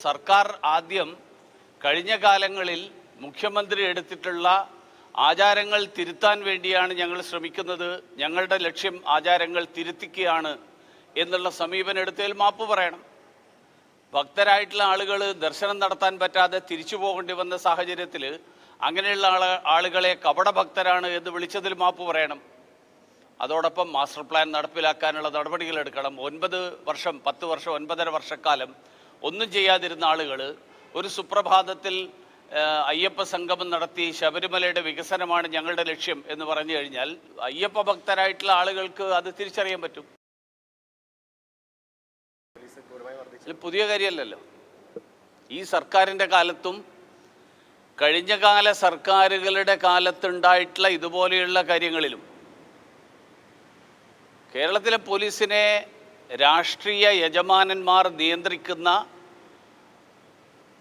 സർക്കാർ ആദ്യം കഴിഞ്ഞ കാലങ്ങളിൽ മുഖ്യമന്ത്രി എടുത്തിട്ടുള്ള ആചാരങ്ങൾ തിരുത്താൻ വേണ്ടിയാണ് ഞങ്ങൾ ശ്രമിക്കുന്നത്. ഞങ്ങളുടെ ലക്ഷ്യം ആചാരങ്ങൾ തിരുത്തിക്കുകയാണ് എന്നുള്ള സമീപനം എടുത്തതിൽ മാപ്പ് പറയണം. ഭക്തരായിട്ടുള്ള ആളുകൾ ദർശനം നടത്താൻ പറ്റാതെ തിരിച്ചു പോകേണ്ടി വന്ന സാഹചര്യത്തിൽ അങ്ങനെയുള്ള ആള ആളുകളെ കപടഭക്തരാണ് എന്ന് വിളിച്ചതിൽ മാപ്പ് പറയണം. അതോടൊപ്പം മാസ്റ്റർ പ്ലാൻ നടപ്പിലാക്കാനുള്ള നടപടികൾ എടുക്കണം. ഒൻപത് വർഷം പത്ത് വർഷം ഒൻപതര വർഷക്കാലം ഒന്നും ചെയ്യാതിരുന്ന ആളുകൾ ഒരു സുപ്രഭാതത്തിൽ അയ്യപ്പ സംഗമം നടത്തി ശബരിമലയുടെ വികസനമാണ് ഞങ്ങളുടെ ലക്ഷ്യം എന്ന് പറഞ്ഞു കഴിഞ്ഞാൽ അയ്യപ്പ ഭക്തരായിട്ടുള്ള ആളുകൾക്ക് അത് തിരിച്ചറിയാൻ പറ്റും. പുതിയ കാര്യമല്ലല്ലോ. ഈ സർക്കാരിന്റെ കാലത്തും കഴിഞ്ഞ കാല സർക്കാരുകളുടെ കാലത്തുണ്ടായിട്ടുള്ള ഇതുപോലെയുള്ള കാര്യങ്ങളിലും കേരളത്തിലെ പോലീസിനെ രാഷ്ട്രീയ യജമാനന്മാർ നിയന്ത്രിക്കുന്ന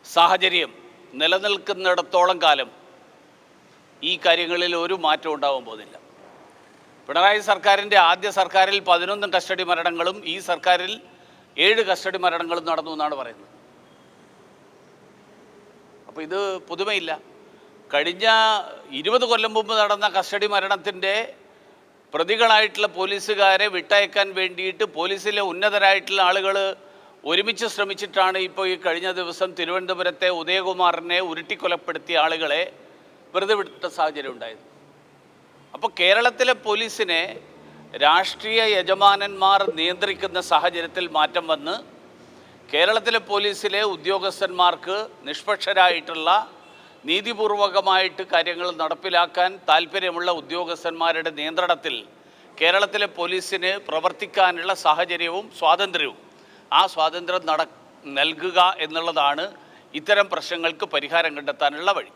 സാഹചര്യം നിലനിൽക്കുന്നിടത്തോളം കാലം ഈ കാര്യങ്ങളിൽ ഒരു മാറ്റം ഉണ്ടാവാൻ പോകുന്നില്ല. പിണറായി സർക്കാരിന്റെ ആദ്യ സർക്കാരിൽ പതിനൊന്ന് കസ്റ്റഡി മരണങ്ങളും ഈ സർക്കാരിൽ ഏഴ് കസ്റ്റഡി മരണങ്ങളും നടന്നു എന്നാണ് പറയുന്നത്. അപ്പോൾ ഇത് പുതുമയില്ല. കഴിഞ്ഞ ഇരുപത് കൊല്ലം മുമ്പ് നടന്ന കസ്റ്റഡി മരണത്തിന്റെ പ്രതികളായിട്ടുള്ള പോലീസുകാരെ വിട്ടയക്കാൻ വേണ്ടിയിട്ട് പോലീസിലെ ഉന്നതരായിട്ടുള്ള ആളുകൾ ഒരുമിച്ച് ശ്രമിച്ചിട്ടാണ് ഇപ്പോൾ ഈ കഴിഞ്ഞ ദിവസം തിരുവനന്തപുരത്തെ ഉദയകുമാറിനെ ഉരുട്ടിക്കൊലപ്പെടുത്തിയ ആളുകളെ വെറുതെ വിട്ട സാഹചര്യം ഉണ്ടായത്. അപ്പോൾ കേരളത്തിലെ പോലീസിനെ രാഷ്ട്രീയ യജമാനന്മാർ നിയന്ത്രിക്കുന്ന സാഹചര്യത്തിൽ മാറ്റം വന്ന് കേരളത്തിലെ പോലീസിലെ ഉദ്യോഗസ്ഥന്മാർക്ക് നിഷ്പക്ഷരായിട്ടുള്ള നീതിപൂർവകമായിട്ട് കാര്യങ്ങൾ നടപ്പിലാക്കാൻ താല്പര്യമുള്ള ഉദ്യോഗസ്ഥന്മാരുടെ നിയന്ത്രണത്തിൽ കേരളത്തിലെ പോലീസിന് പ്രവർത്തിക്കാനുള്ള സാഹചര്യവും സ്വാതന്ത്ര്യവും. ആ സ്വാതന്ത്ര്യം നട നൽകുക എന്നുള്ളതാണ് ഇത്തരം പ്രശ്നങ്ങൾക്ക് പരിഹാരം കണ്ടെത്താനുള്ള വഴി.